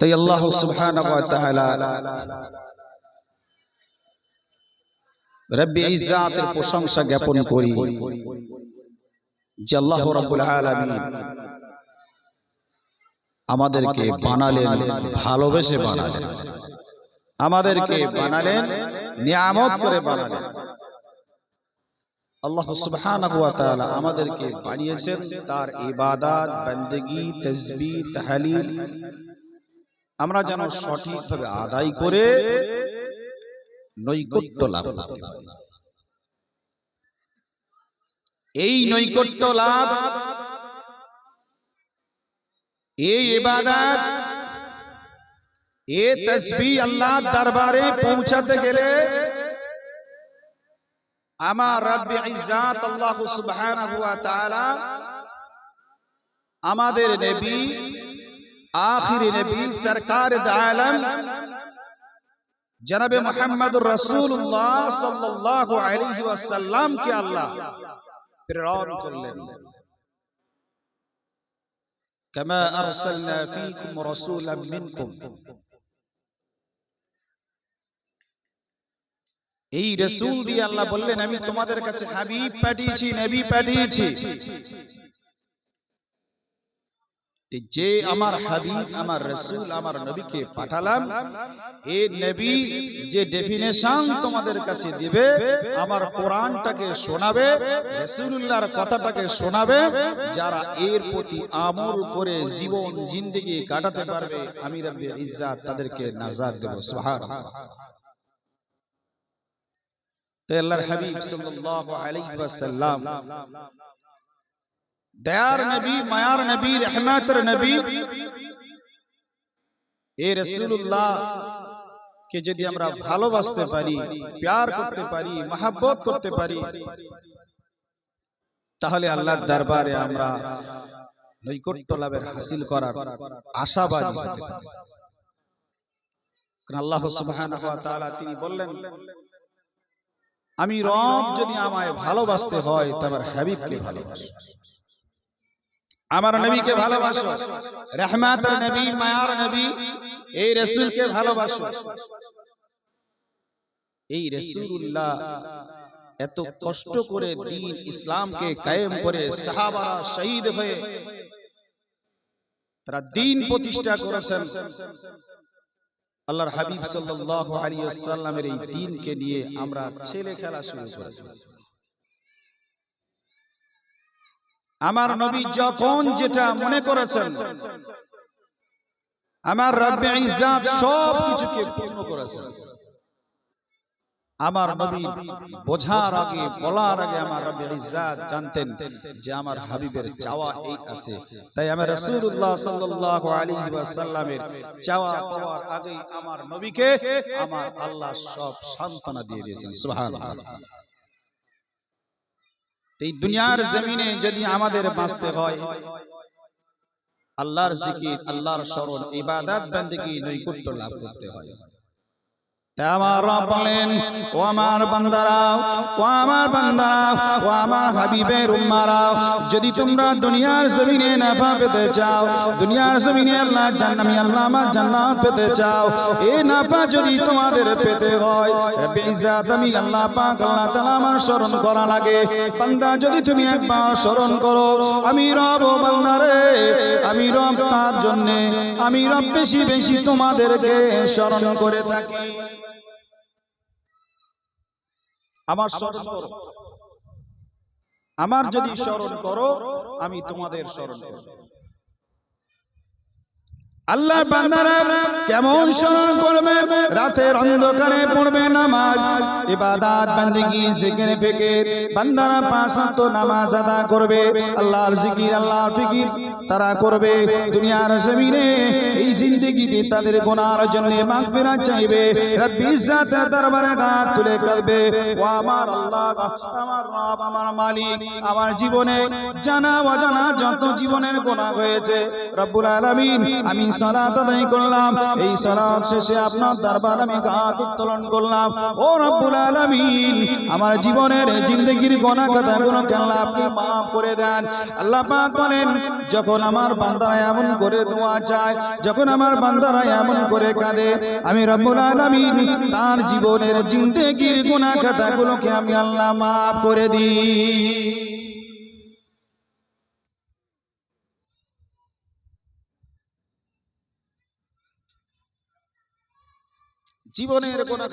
তাই আল্লাহ সুবহানাহু ওয়া তাআলা রব্বি ইজ্জাতের প্রশংসা জ্ঞাপন করি যে আল্লাহ রাব্বুল আলামিন আমাদেরকে বানালেন, ভালোবেসে বানালেন। আমাদেরকে বানালেন, নিয়ামত করে বানালেন। আল্লাহ তাআলা আমাদেরকে বানিয়েছেন তার ইবাদত বান্দেগি তাসবিহ তাহলিল। আমরা যেন সঠিকভাবে আদায় করে নৈকট্য লাভ করতে পারি এই নৈকট্য লাভ এই ইবাদত এ তসবিহ আল্লাহ দরবারে পৌঁছাতে গেলে আমার রব্বি ইজ্জাত আল্লাহ সুবহানাহু ওয়া তাআলা আমাদের নবী আখির নবী সরকার আলম জনাবে মোহাম্মদুর রাসূলুল্লাহ সাল্লাল্লাহু আলাইহি ওয়াসাল্লাম কে আল্লাহ প্রেরণ করলেন كما أرسلنا فيكم رسولا منكم এই রসুল দিয়ে আল্লাহ বললেন আমি তোমাদের কাছে হাবিব পাঠিয়েছি নবী পাঠিয়েছি। যে আমার হাবিব আমার রসুল আমার নবীকে পাঠালাম। এ নবী যে ডেফিনেশন তোমাদের কাছে দিবে আমার কোরআনটাকে শোনাবে রসুল্লাহর কথাটাকে শোনাবে যারা এর প্রতি আমল করে জীবন জিন্দগি কাটাতে পারবে আমি রব্বে ইজ্জাত তাদেরকে নাজাত দেব। সুবহানাল্লাহ। তো আল্লাহর হাবিব সাল্লাল্লাহু আলাইহি ওয়াসাল্লাম। দয়ার নবী মায়ার নবী রহমতের নবী। এ রাসূলুল্লাহ কে যদি আমরা ভালোবাসতে পারি প্যার করতে পারি মহাব্বত করতে পারি তাহলে আল্লাহর দরবারে আমরা নৈকট্য লাভের হাসিল করার আশাবাদী হতে পারি। আল্লাহ সুবহানাহু ওয়া তাআলা তিনি বললেন আমি রব যদি আমায় ভালোবাসতে হয় তবে হাবিবকে ভালোবাসো। আমার নবীকে ভালোবাসো। রহমাতের নবী মায়ার নবী এই রসুলকে ভালোবাসো। এই রসুল্লাহ এত কষ্ট করে দিন ইসলামকে কায়েম করে সাহাবারা শহীদ হয়ে তারা দিন প্রতিষ্ঠা করেছেন। আল্লাহর হাবিব সাল্লাহ আলিয়াল্লামের এই দিনকে নিয়ে আমরা ছেলে খেলা শুরু করেছি। আমার নবী যখন যেটা মনে করেছেন আমার রব্বে ইজ্জাত সব কিছুকে পূর্ণ করেছেন। আমার নবী বোঝার আগে বলার আগে আমার রব্বে ইজ্জাত জানতেন যে আমার হাবিবের চাওয়া এই আছে। তাই আমার রাসূলুল্লাহ সাল্লাল্লাহু আলাইহি ওয়াসাল্লামের চাওয়া পাওয়ার আগে আমার নবীকে আমার আল্লাহ সব সান্ত্বনা দিয়ে দিয়েছেন। সুবহানাল্লাহ এই দুনিয়ার জমিনে যদি আমাদের বাঁচতে হয় আল্লাহর জিকির আল্লাহর স্মরণ ইবাদত বান্দেগী নৈকট্য লাভ করতে হয়। আমার রব বলেন, ও আমার বান্দারাও ও আমার বান্দারাও ও আমার হাবিবের উম্মারাও যদি তোমরা দুনিয়ার জমিনে নাফা পেতে চাও, দুনিয়ার জমিনে আল্লাহ জান্নামি আল্লাহ আমার জান্নাত পেতে চাও, এই নাফা যদি তোমাদের পেতে হয় বেইজাত আমি আল্লাহ পাক, আল্লাহ তাআলা আমার স্মরণ করা লাগে। বান্দা, যদি তুমি একবার স্মরণ করো, আমি রব ও বান্দারে আমি রব তার জন্য, আমি রব বেশি বেশি তোমাদেরকে স্মরণ করে থাকি। আমার স্মরণ করো। আমার যদি স্মরণ করো আমি তোমাদের স্মরণ করব। আল্লাহ বান্দারা কেমন স্মরণ করবে? রাতের অন্ধকারে পড়বে নামাজ। ইবাদত বান্দিগি জিকির ফিকির। বান্দারা পাঁচ ওয়াক্ত নামাজ আদা করবে। আল্লাহর জিকির আল্লাহর ফিকির তারা করবে। দুনিয়ার জমিনে এই জিন্দেগিতে তাদের গুনার জন্য মাগফিরাত চাইবে। রব্বি ইজ্জাতের দরবারে হাত তুলে কাঁদবে। ও আমার আল্লাহ আমার রব আমার মালিক। আমার জীবনে জানা অজানা যত জীবনের গুনাহ হয়েছে রব্বুল আলামিন আমি সালাত আদায় করলাম। এই সালাত শেষে আপনার দরবার আমি হাত উত্তোলন করলাম। ও রব্বুল আলামিন, আমার জীবনের জিন্দগির গোনা কথাগুলোকে আল্লাহ আপনি মাফ করে দেন? আল্লাহ পাক বলেন, যখন আমার বান্দারা এমন করে দোয়া চায়, যখন আমার বান্দারা এমন করে কাঁদে, আমি রব্বুল আলামিন তার জীবনের জিন্দগির গোনা কথাগুলোকে আমি আল্লাহ মাফ করে দিই। জীবনের গোনা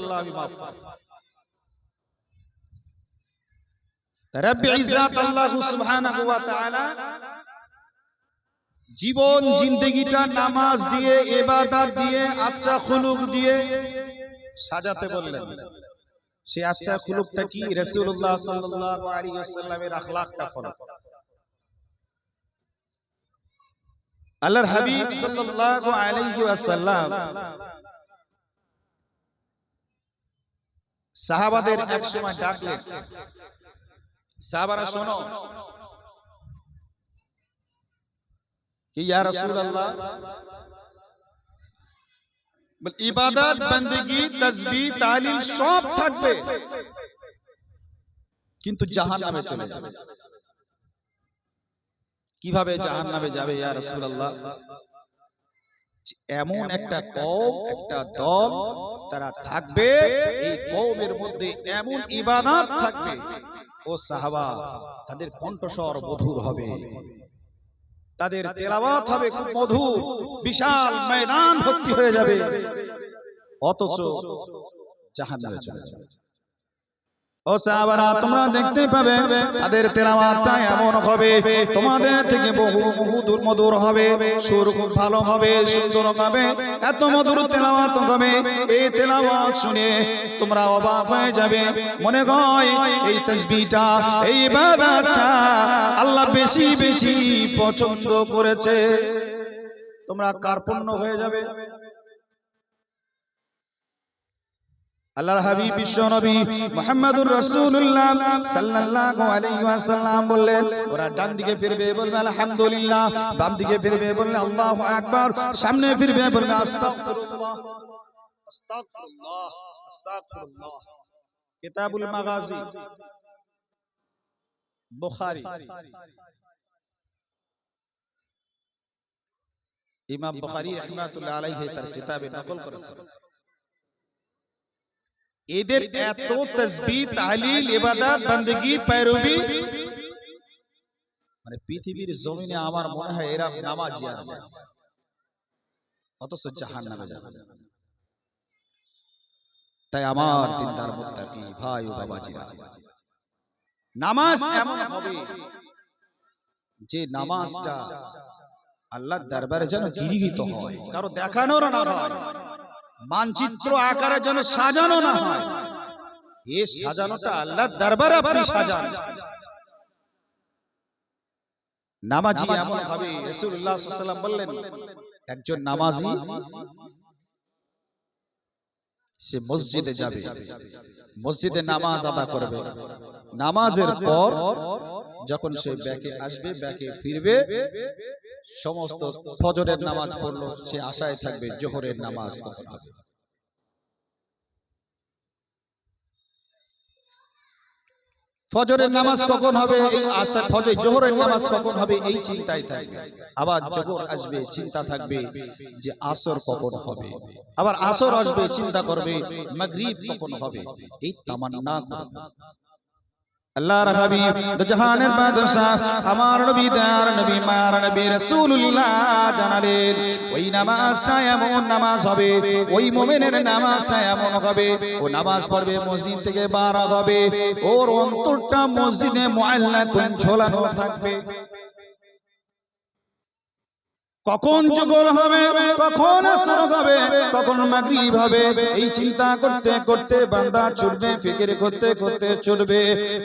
আল্লাহ আমি মাফ করি। রব্বি ইজ্জাত আল্লাহ সুবহানাহু ওয়া তাআলা জীবন জিন্দগিটা নামাজ দিয়ে দিয়ে আচ্ছা খুলুক দিয়ে সাজাতে বললেন। সে আচ্ছা খুলুকটা কি? রাসূলুল্লাহ সাল্লাল্লাহু আলাইহি ওয়াসাল্লামের আখলাকটা ফলো আল্লাহর হাবিব সাল্লাল্লাহু আলাইহি ওয়াসাল্লাম সাহাবাদের এক সময় ডাকলেন সাহাবারা শোনো। কি ইয়া রাসূলুল্লাহ? বল ইবাদত বندگی তাসবিহ তালিম সব থাকবে। কিন্তু জাহান্নামে চলে যাবে। কীভাবে জাহান্নামে যাবে ইয়া রাসূলুল্লাহ? এমন একটা কওম একটা দল তারা থাকবে এই কৌমের মধ্যে এমন ইবাদত থাকবে। ও সাহাবা তাদের কণ্ঠস্বর মধুর হবে। তাদের তেলাওয়াত হবে খুব মধুর। বিশাল ময়দান ভর্তি হয়ে যাবে। অথচ জাহান্নামে চলে যাবে। ও সাহাবারা, তোমরা দেখতে পাবে তাদের তেলাওয়াতটা এমন হবে, তোমাদের থেকে বহু বহু দূর হবে, সুর ভালো হবে তেলাওয়াত হবে। এই তেলাওয়াত শুনে তোমরা অবাক হয়ে যাবে। মনে হয় এই ইবাদতটা আল্লাহ বেশি বেশি পছন্দ করেছে। তোমরা কার্পণ্য হয়ে যাবে? আল্লাহর হাবিব বিশ্ব নবী মুহাম্মদুর রাসূলুল্লাহ সাল্লাল্লাহু আলাইহি ওয়াসাল্লাম বললেন ওরা ডান দিকে ফিরবে বলবে আলহামদুলিল্লাহ। বাম দিকে ফিরবে বলবে আল্লাহু আকবার। সামনে ফিরবে বলবে আস্তাগফিরুল্লাহ। আস্তাগফিরুল্লাহ। আস্তাগফিরুল্লাহ কিতাবুল মাগাজি বুখারী। ইমাম বুখারী রাহমাতুল্লাহ আলাইহি তার কিতাবে নকল করেছেন। এদের এত তসবি তালিল ইবাদত বندگی पैरवी মানে পৃথিবীর জমিনে আমার মনে হয় এরা নামাজি আর অথচ জাহান্নামে যাবে। তাই আমার দিনদার মুত্তাকি ভাই ও বাবাজিরা নামাজ এমন হবে যে নামাজটা আল্লাহর দরবারে যেন গিরিহিত হয়। কারও দেখানোর না হয়। মানচিত্র আকারে যেন সাজানো না হয়। এ সাজানোটা আল্লাহর দরবারে আপনি সাজান। নামাজি এমন ভাবে রাসূলুল্লাহ সাল্লাল্লাহু বললেন একজন নামাজি সে মসজিদে যাবে। মসজিদে নামাজ আদা করবে। নামাজের পর যখন সে ব্যাকে আসবে ব্যাকে ফিরবে সমস্ত ফজরের নামাজ পড়ল সে আশায় থাকবে জোহরের নামাজ কখন হবে ফজরের নামাজ কখন হবে? এই আশা ফজর জোহরের নামাজ কখন হবে? এই চিন্তায় থাকবে। আবার জোহর আসবে চিন্তা থাকবে যে আসর কখন হবে? আবার আসর আসবে চিন্তা করবে মাগরিব কখন হবে? এই তামান্না করবে। আল্লাহর হাবিব জাহানের বাদশাহ, আমার নবী দয়ার নবী, মায়ার নবী রাসূলুল্লাহ জানালেন, ওই নামাজটা এমন নামাজ হবে, ওই মুমিনের নামাজটা এমন হবে, ও নামাজ পড়বে মসজিদ থেকে বার হবে, ওর অন্তরটা মসজিদে মুআল্লাকুন ঝোলানো থাকবে। কখন জোহর হবে কখন আসর হবে কখন মাগরিব হবে এই চিন্তা করতে করতে বান্দা ছুটবে ফিকির করতে করতে ছুটবে।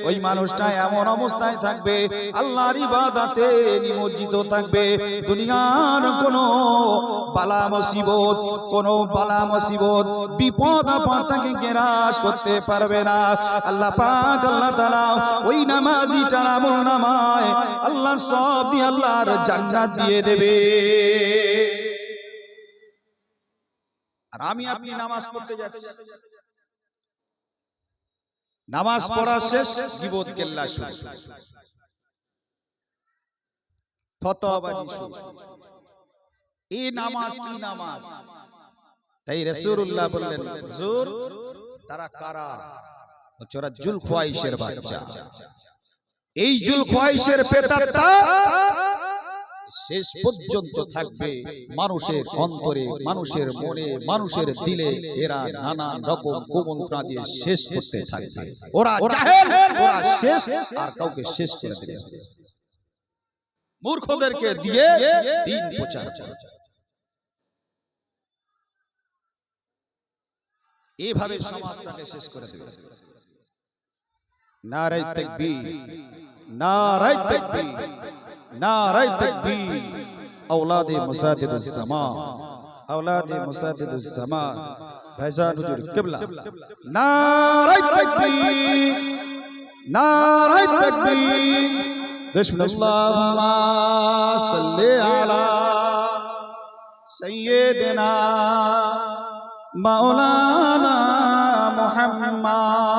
ওই মানুষটা এমন অবস্থায় থাকবে আল্লাহর ইবাদতে নিমজ্জিত থাকবে। দুনিয়ার কোনো বালা মুসিবত কোনো বালা মুসিবত বিপদ আপদ তাকে গ্রাস করতে পারবে না। আল্লাহ পাক আল্লাহ তাআলা ওই নামাজিটার আমল নামায় আল্লাহ সব দিয়ে আল্লাহর জান্নাত দিয়ে দেবে। আর আমি আপনি নামাজ পড়তে যাচ্ছি। নামাজ পড়া শেষ গিবত কেল্লা শুরু। ফতোয়াবাজি শুরু। এই নামাজ কি নামাজ তাই রাসূলুল্লাহ বললেন হুজুর তারা কারা? ওরা জুল খোয়াইশের বাচ্চা। এই জুল খোয়াইশের পেতাত্তা শেষ পর্যন্ত থাকবে মানুষের অন্তরে মানুষের মনে মানুষের দিলে এরা নানান রকম কুমন্ত্রা দিয়ে শেষ করতে থাকবে। ওরা ওরা শেষ আর কাউকে শেষ করে দেবে মূর্খদেরকে দিয়ে দিন প্রচার এইভাবে সমাজটাকে শেষ করে দেবে। নারাই তাকবীর নারাই তাকবীর। নারাই তাকবীর اولاد مساجد السماء اولاد مساجد السماء ভাইজান হুজুর কিবলা নারাই তাকবীর নারাই তাকবীর বিসমিল্লাহুম্মা সাল্লি আলা সাইয়্যিদিনা মাওলানা মুহাম্মদ ওয়া